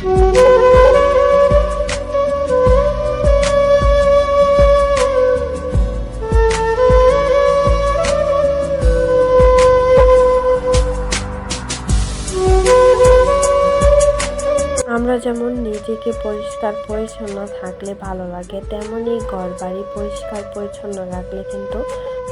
আমরা যেমন নিজেকে পরিষ্কার পরিচ্ছন্ন থাকলে ভালো লাগে তেমনই ঘর বাড়ি পরিষ্কার পরিচ্ছন্ন রাখলে কিন্তু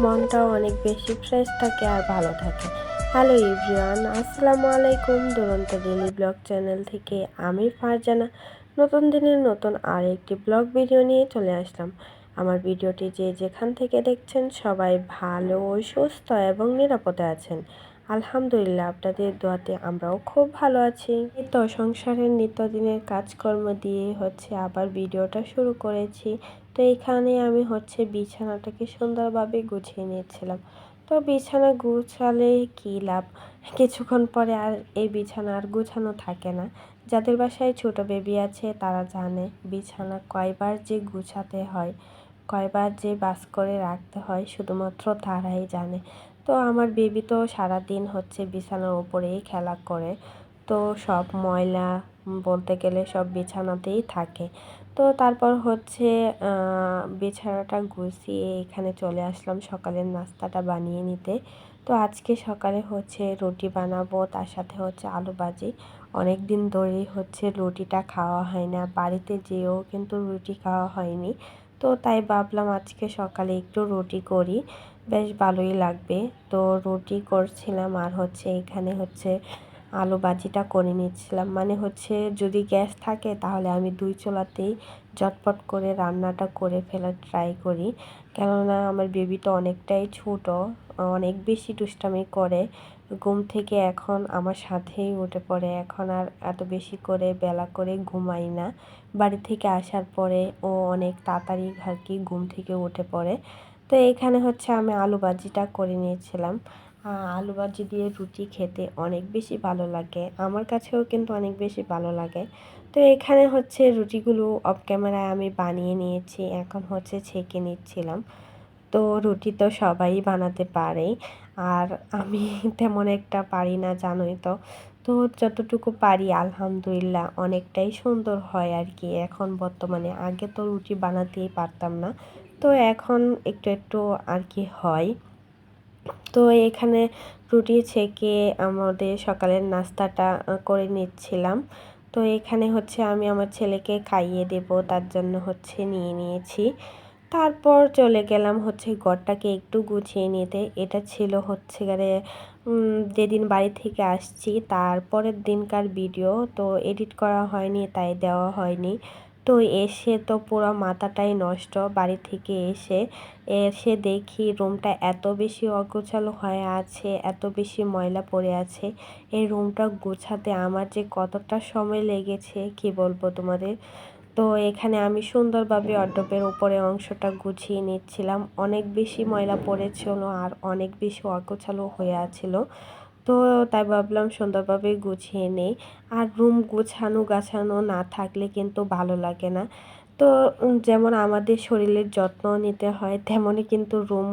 মনটাও অনেক বেশি ফ্রেশ থাকে আর ভালো থাকে। হ্যালো ইভরিওয়ান আসসালামু আলাইকুম। দুরন্ত ডেলি ব্লগ চ্যানেল থেকে আমি ফারজানা। নতুন দিনের নতুন আর একটি ব্লগ ভিডিও নিয়ে চলে আসলাম। আমার ভিডিওটি যে যেখান থেকে দেখছেন সবাই ভালো, সুস্থ এবং নিরাপদে আছেন। আলহামদুলিল্লাহ, আপনাদের দোয়াতে আমরাও খুব ভালো আছি। তো সংসারের নিত্যদিনের কাজকর্ম দিয়ে হচ্ছে আবার ভিডিওটা শুরু করেছি। তো এখানে আমি হচ্ছে বিছানাটাকে সুন্দরভাবে গুছিয়ে নিয়েছিলাম। তো বিছানা গুছালে কী লাভ? কিছুক্ষণ পরে আর এই বিছানা আর গুছানো থাকে না। যাদের বাসায় ছোট বেবি আছে, তারা জানে বিছানা কয়বার যে গুছাতে হয়, কয়বার যে বাস করে রাখতে হয়, শুধুমাত্র তারাই জানে। তো আমার বেবি তো সারাদিন হচ্ছে বিছানার ওপরেই খেলা করে। তো সব ময়লা বলতে গেলে সব বিছানাতেই থাকে। তো তারপর হচ্ছে বিছানাটা গুছিয়ে এখানে চলে আসলাম সকালের নাস্তাটা বানিয়ে নিতে। তো আজকে সকালে হচ্ছে রুটি বানাবো, তার সাথে হচ্ছে আলু ভাজি। অনেক দিন ধরেই হচ্ছে রুটিটা খাওয়া হয় না, বাড়িতে যেও কিন্তু রুটি খাওয়া হয়নি। তো তাই ভাবলাম আজকে সকালে একটু রুটি করি, বেশ ভালোই লাগবে। তো রুটি করছিলাম আর হচ্ছে এখানে হচ্ছে আলু ভাজিটা করে নিচ্ছিলাম। মানে হচ্ছে যদি গ্যাস থাকে তাহলে আমি দুই চোলাতেই ঝটপট করে রান্নাটা করে ফেলার ট্রাই করি। কেননা আমার বেবি তো অনেকটাই ছোট, অনেক বেশি দুষ্টামি করে। ঘুম থেকে এখন আমার সাথেই উঠে পড়ে। এখন আর এত বেশি করে বেলা করে ঘুমাই না। বাড়ি থেকে আসার পরে ও অনেক তাড়াতাড়ি আর কি ঘুম থেকে উঠে পড়ে। তো এখানে হচ্ছে আমি আলু ভাজিটা করে নিয়েছিলাম। আলু ভাজি দিয়ে রুটি খেতে অনেক বেশি ভালো লাগে। আমার কাছেও কিন্তু অনেক বেশি ভালো লাগে। তো এখানে হচ্ছে রুটিগুলো অফ ক্যামেরায় আমি বানিয়ে নিয়েছি, এখন হচ্ছে ছেঁকে নিচ্ছিলাম। তো রুটি তো সবাই বানাতে পারে আর আমি তেমন একটা পারি না, জানোই তো। তো যতটুকু পারি, আলহামদুলিল্লাহ, অনেকটাই সুন্দর হয় আর কি। এখন বর্তমানে আগে তো রুটি বানাতেই পারতাম না। তো এখন একটু একটু আর কি হয়। তো এখানে রুটি ছেঁকে আমাদের সকালের নাস্তাটা করে নিচ্ছিলাম। তো এখানে হচ্ছে আমি আমার ছেলেকে খাইয়ে দেব, তার জন্য হচ্ছে নিয়ে নিয়েছি। তারপর চলে গেলাম হচ্ছে ঘরটাকে একটু গুছিয়ে নিতে। এটা ছিল হচ্ছে গেলে যেদিন বাড়ি থেকে আসছি, তারপরের দিনকার ভিডিও। তো এডিট করা হয়নি, তাই দেওয়া হয়নি। তো এসে তো পুরো মাথাটাই নষ্ট। বাড়ি থেকে এসে এসে দেখি রুমটা এত বেশি অগোছালো হয়ে আছে, এত বেশি ময়লা পড়ে আছে। এই রুমটা গোছাতে আমার যে কতটা সময় লেগেছে, কি বলব তোমাদের? তো এখানে আমি সুন্দরভাবে অড্ডপের উপরে অংশটা গুছিয়ে নিচ্ছিলাম। অনেক বেশি ময়লা পড়েছিল আর অনেক বেশি অগোছালো হয়ে আছিল। তো তাই ভাবলাম সুন্দরভাবে গুছিয়ে নেই। আর রুম গুছানো গাছানো না থাকলে কিন্তু ভালো লাগে না। তো যেমন আমাদের শরীরের যত্ন নিতে হয় তেমনই কিন্তু রুম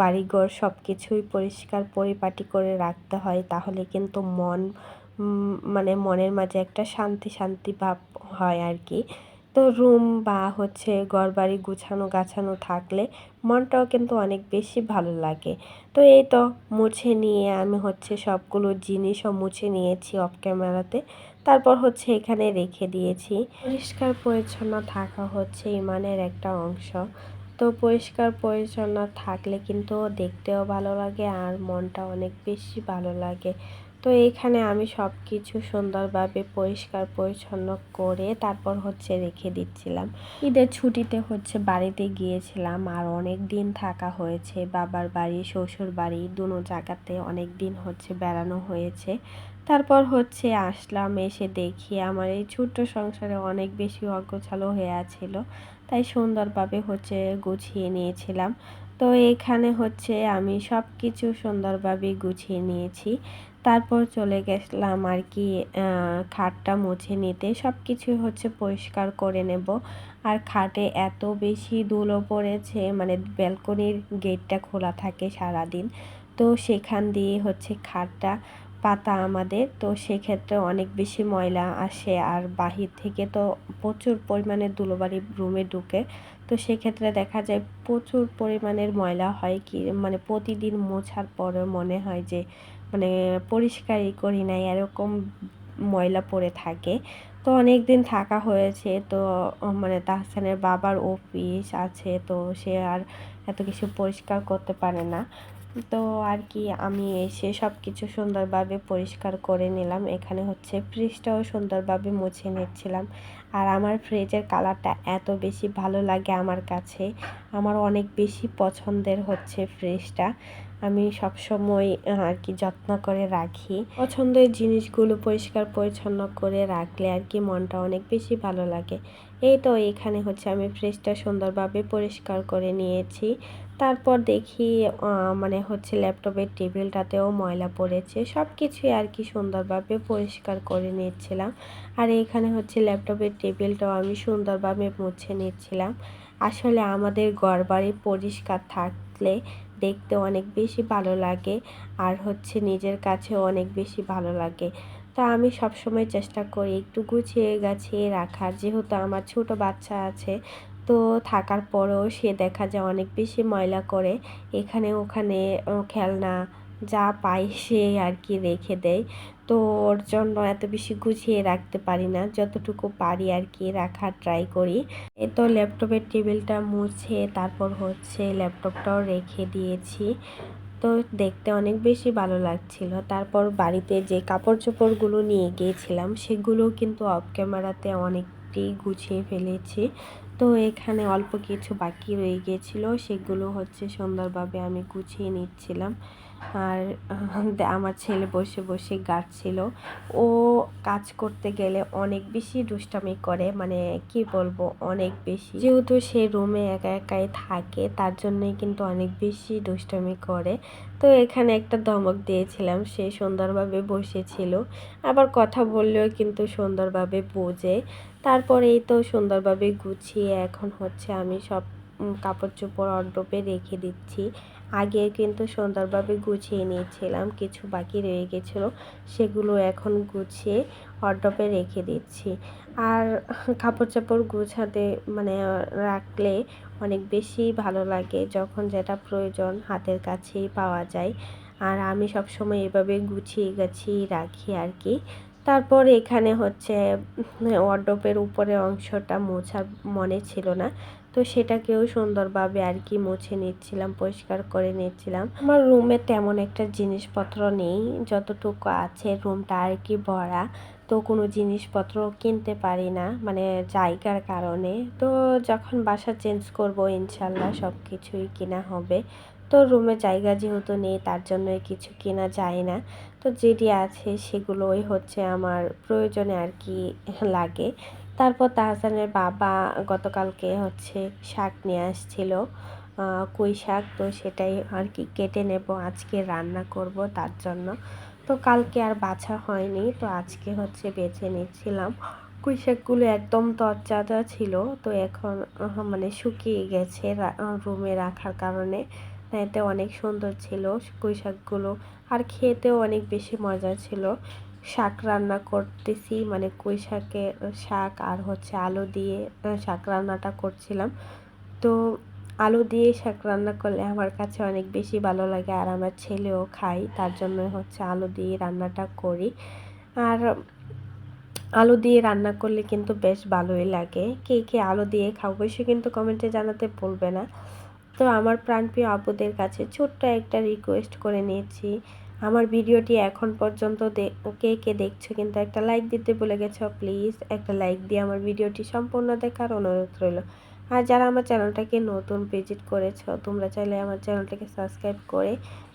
বাড়িঘর সব কিছুই পরিষ্কার পরিপাটি করে রাখতে হয়। তাহলে কিন্তু মন মানে মনের মাঝে একটা শান্তি শান্তি ভাব হয় আর কি। তো রুম বা হচ্ছে ঘর বাড়ি গুছানো গাছানো থাকলে মনটাও কিন্তু অনেক বেশি ভালো লাগে। তো এই তো মুছে নিয়ে আমি হচ্ছে সবগুলো জিনিসও মুছে নিয়েছি অফ ক্যামেরাতে তারপর হচ্ছে এখানে রেখে দিয়েছি। পরিষ্কার পরিচ্ছন্ন থাকা হচ্ছে ইমানের একটা অংশ। তো পরিষ্কার পরিচ্ছন্ন থাকলে কিন্তু দেখতেও ভালো লাগে আর মনটা অনেক বেশি ভালো লাগে। তো এখানে আমি সব কিছু সুন্দরভাবে পরিষ্কার, পরিচ্ছন্ন করে তারপর হচ্ছে রেখে দিচ্ছিলাম। ঈদের ছুটিতে হচ্ছে বাড়িতে গিয়েছিলাম আর অনেক দিন থাকা হয়েছে। বাবার বাড়ি, শ্বশুর বাড়ি দুনো জায়গাতে অনেক দিন হচ্ছে বেড়ানো হয়েছে। তারপর হচ্ছে আসলাম, এসে দেখি আমার এই ছোট্ট সংসারে অনেক বেশি অগোছালো হয়ে আছিল, তাই সুন্দরভাবে হচ্ছে গুছিয়ে নিয়েছিলাম। তো এখানে হচ্ছে আমি সব কিছু সুন্দরভাবে গুছিয়ে নিয়েছি। তারপর চলে গেছিলাম আর কি খাটটা মুছে নিতে। সব কিছু হচ্ছে পরিষ্কার করে নেব। আর খাটে এত বেশি ধুলো পড়েছে মানে ব্যালকনির গেটটা খোলা থাকে সারাদিন। তো সেখান দিয়ে হচ্ছে খাটটা, পাতা আমাদের। তো সেক্ষেত্রে অনেক বেশি ময়লা আসে আর বাহির থেকে তো প্রচুর পরিমাণে ধুলোবালি রুমে ঢুকে। তো সেক্ষেত্রে দেখা যায় প্রচুর পরিমাণের ময়লা হয় কি মানে প্রতিদিন মোছার পরেও মনে হয় যে মানে পরিষ্কারই করি নাই, এরকম ময়লা পড়ে থাকে। তো অনেক দিন থাকা হয়েছে, তো মানে তাহসানের বাবার অফিস আছে, তো সে আর এত কিছু পরিষ্কার করতে পারে না। তো আর কি আমি এসে সব কিছু সুন্দরভাবে পরিষ্কার করে নিলাম। এখানে হচ্ছে ফ্রিজটাও সুন্দরভাবে মুছে নিচ্ছিলাম। আর আমার ফ্রিজের কালারটা এত বেশি ভালো লাগে আমার কাছে। আমার অনেক বেশি পছন্দের হচ্ছে ফ্রিজটা আমি সবসময় আর কি যত্ন করে রাখি। পছন্দের জিনিসগুলো পরিষ্কার পরিচ্ছন্ন করে রাখলে আর কি মনটা অনেক বেশি ভালো লাগে। এই তো এখানে হচ্ছে আমি ফ্রিজটা সুন্দরভাবে পরিষ্কার করে নিয়েছি। তারপর দেখি মানে হচ্ছে ল্যাপটপের টেবিলটাতেও ময়লা পড়েছে। সব কিছুই আর কি সুন্দরভাবে পরিষ্কার করে নিচ্ছিলাম। আর এখানে হচ্ছে ল্যাপটপের টেবিলটাও আমি সুন্দরভাবে মুছে নিচ্ছিলাম। আসলে আমাদের ঘরবাড়ি পরিষ্কার থাকলে দেখতে অনেক বেশি ভালো লাগে, আর হচ্ছে নিজের কাছেও অনেক বেশি ভালো লাগে। তা আমি সবসময় চেষ্টা করি একটু গুছিয়ে গাছিয়ে রাখার। যেহেতু আমার ছোট বাচ্চা আছে, তো থাকার পরেও সে দেখা যায় অনেক বেশি ময়লা করে। এখানে ওখানে খেলনা যা পাই সে আর কি রেখে দেয়। তো ওর জন্য এত বেশি গুছিয়ে রাখতে পারি না, যতটুকু পারি আর কি রাখার ট্রাই করি। এ তো ল্যাপটপের টেবিলটা মুছে তারপর হচ্ছে ল্যাপটপটাও রেখে দিয়েছি। তো দেখতে অনেক বেশি ভালো লাগছিল। তারপর বাড়িতে যে কাপড় চোপড়গুলো নিয়ে গিয়েছিলাম, সেগুলো কিন্তু অফ ক্যামেরাতে অনেকটি গুছিয়ে ফেলেছি। তো এখানে অল্প কিছু বাকি রয়ে গিয়েছিল, সেগুলো হচ্ছে সুন্দরভাবে আমি গুছিয়ে নিচ্ছিলাম। আর আমার ছেলে বসে বসে গাচ্ছিল। ও কাজ করতে গেলে অনেক বেশি দুষ্টামি করে মানে কি বলব, অনেক বেশি। যেহেতু সে রুমে একা একাই থাকে, তার জন্যই কিন্তু অনেক বেশি দুষ্টামি করে। তো এখানে একটা ধমক দিয়েছিলাম, সে সুন্দরভাবে বসেছিল। আবার কথা বললেও কিন্তু সুন্দরভাবে বোঝে। তারপরে এই তো সুন্দরভাবে গুছিয়ে এখন হচ্ছে আমি সব কাপড় চোপড় অড্রপে রেখে দিচ্ছি। আগে কিন্তু সুন্দরভাবে গুছিয়ে নিয়েছিলাম, কিছু বাকি রয়ে গেছিল, সেগুলো এখন গুছিয়ে অড্রপে রেখে দিচ্ছি। আর কাপড় চাপড় গুছাতে মানে রাখলে অনেক বেশি ভালো লাগে যখন যেটা প্রয়োজন হাতের কাছেই পাওয়া যায়। আর আমি সবসময় এভাবে গুছিয়ে গাছিয়ে রাখি আর কি। তারপর এখানে হচ্ছে ওয়ার্ডোপের উপরে অংশটা মোছা মনে ছিল না। তো সেটাকেও সুন্দরভাবে আর কি মুছে নিচ্ছিলাম, পরিষ্কার করে নিচ্ছিলাম। আমার রুমে তেমন একটা জিনিসপত্র নেই, যতটুকু আছে রুমটা আর কি ভরা। তো কোনো জিনিসপত্র কিনতে পারি না মানে জায়গার কারণে। তো যখন বাসা চেঞ্জ করব, ইনশাল্লাহ সব কিছুই কেনা হবে। তো রুমে জায়গা যেহেতু নেই, তার জন্য কিছু কেনা যায় না। তো যেটি আছে, সেগুলোই হচ্ছে আমার প্রয়োজনে আর কি লাগে। তারপর তাহসানের বাবা গতকালকে হচ্ছে শাক নিয়ে আসছিল কুই শাক? তো সেটাই আর কি কেটে নেব, আজকে রান্না করব তার জন্য। তো কালকে আর বাছা হয়নি, তো আজকে হচ্ছে বেছে নিচ্ছিলাম। কুই শাকগুলো একদম তরচাদা ছিল, তো এখন মানে শুকিয়ে গেছে রুমে রাখার কারণে। এতে অনেক সুন্দর ছিল কুই শাকগুলো আর খেতেও অনেক বেশি মজা ছিল। শাক রান্না করতেছি মানে কুই শাকের শাক আর হচ্ছে আলু দিয়ে শাক রান্নাটা করছিলাম। তো আলু দিয়ে শাক রান্না করলে আমার কাছে অনেক বেশি ভালো লাগে। আর আমার ছেলেও খাই তার জন্য হচ্ছে আলু দিয়ে রান্নাটা করি। আর আলু দিয়ে রান্না করলে কিন্তু বেশ ভালোই লাগে। কে কে আলু দিয়ে খাও অবশ্যই কিন্তু কমেন্টে জানাতে বলবে না। তো আমার প্রাণপ্রিয় আপুদের কাছে ছোট্ট একটা রিকোয়েস্ট করে নিয়েছি। আমার ভিডিওটি এখন পর্যন্ত কে কে দেখছ কিন্তু একটা লাইক দিতে বলে গেছো প্লিজ একটা লাইক দিয়ে আমার ভিডিওটি সম্পূর্ণ দেখার অনুরোধ রইল। আর যারা আমার চ্যানেলটাকে নতুন ভিজিট করেছ, তোমরা চাইলে আমার চ্যানেলটাকে সাবস্ক্রাইব করে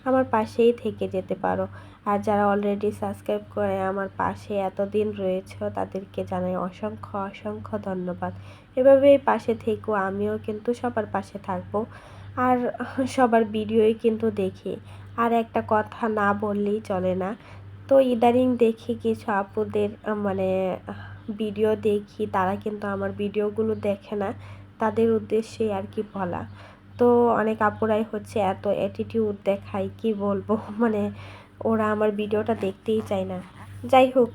আমার পাশেই থেকে যেতে পারো। আর যারা অলরেডি সাবস্ক্রাইব করে আমার পাশে এতদিন রয়েছে, তাদেরকে জানাই অসংখ্য অসংখ্য ধন্যবাদ। এভাবেই পাশে থেকেও আমিও কিন্তু সবার পাশে থাকব। আর সবার ভিডিওই কিন্তু দেখি। আর একটা কথা না বললেই চলে না। তো ইদারিং দেখি কিছু আপুদের মানে ভিডিও দেখি, তারা কিন্তু আমার ভিডিওগুলো দেখে না। তাদের উদ্দেশ্যে আর কি বলা। তো অনেক আপুরাই হচ্ছে এত অ্যাটিটিউড দেখায়, কি বলব? মানে ওরা আমার ভিডিওটা দেখতেই চায় না। যাই হোক,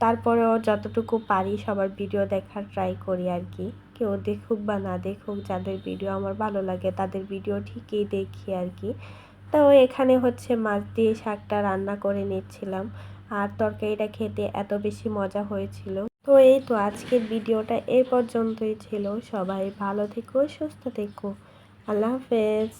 তারপরেও যতটুকু পারি সবার ভিডিও দেখার ট্রাই করি আর কি। কেউ দেখুক বা না দেখুক, যাদের ভিডিও আমার ভালো লাগে তাদের ভিডিও ঠিকই দেখি আর কি। তো এখানে হচ্ছে মাছ দিয়ে শাকটা রান্না করে নিচ্ছিলাম। আর তরকারিটা খেতে এত বেশি মজা হয়েছিল। তো এই তো আজকের ভিডিওটা এ পর্যন্তই ছিল। সবাই ভালো থেকো, সুস্থ থেকো। আল্লাহ হাফেজ।